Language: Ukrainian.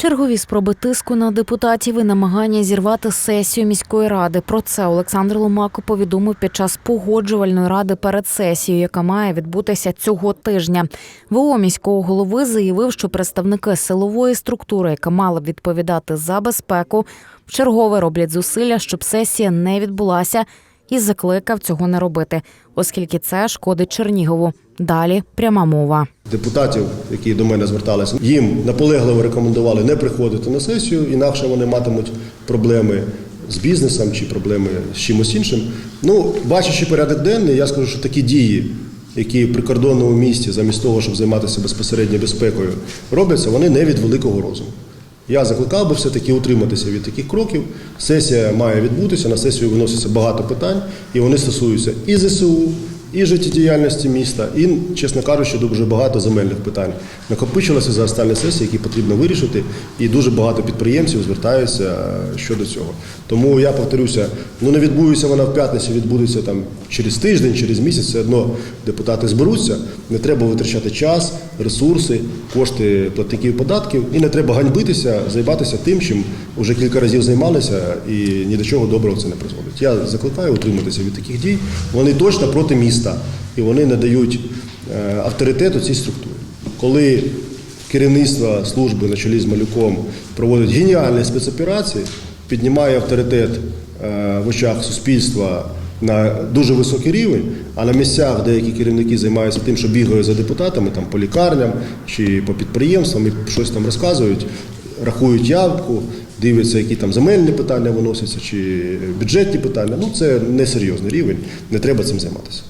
Чергові спроби тиску на депутатів і намагання зірвати сесію міської ради. Про це Олександр Ломако повідомив під час погоджувальної ради перед сесією, яка має відбутися цього тижня. ВО міського голови заявив, що представники силової структури, яка мала б відповідати за безпеку, вчергове роблять зусилля, щоб сесія не відбулася, і закликав цього не робити, оскільки це шкодить Чернігову. Далі пряма мова. Депутатів, які до мене зверталися, їм наполегливо рекомендували не приходити на сесію, інакше вони матимуть проблеми з бізнесом чи проблеми з чимось іншим. Ну, бачачи порядок денний, я скажу, що такі дії, які в прикордонному місті, замість того, щоб займатися безпосередньо безпекою, робляться, вони не від великого розуму. Я закликав би все-таки утриматися від таких кроків. Сесія має відбутися, на сесію виноситься багато питань, і вони стосуються і ЗСУ, і життєдіяльності міста, і, чесно кажучи, дуже багато земельних питань накопичилося за останні сесії, які потрібно вирішити, і дуже багато підприємців звертаються е, щодо цього. Тому я повторюся, ну не відбудеться вона в п'ятницю, відбудеться там через тиждень, через місяць, все одно депутати зберуться. Не треба витрачати час, ресурси, кошти платників податків, і не треба ганьбитися, займатися тим, чим вже кілька разів займалися, і ні до чого доброго це не призводить. Я закликаю утриматися від таких дій. Вони точно проти міста, і вони не дають е, авторитету цій структурі. Коли керівництво служби на чолі з малюком проводить геніальні спецоперації, піднімає авторитет е, в очах суспільства на дуже високий рівень, а на місцях деякі керівники займаються тим, що бігають за депутатами там, по лікарням чи по підприємствам і щось там розказують, рахують явку, дивляться, які там земельні питання виносяться, чи бюджетні питання. Ну це несерйозний рівень, не треба цим займатися.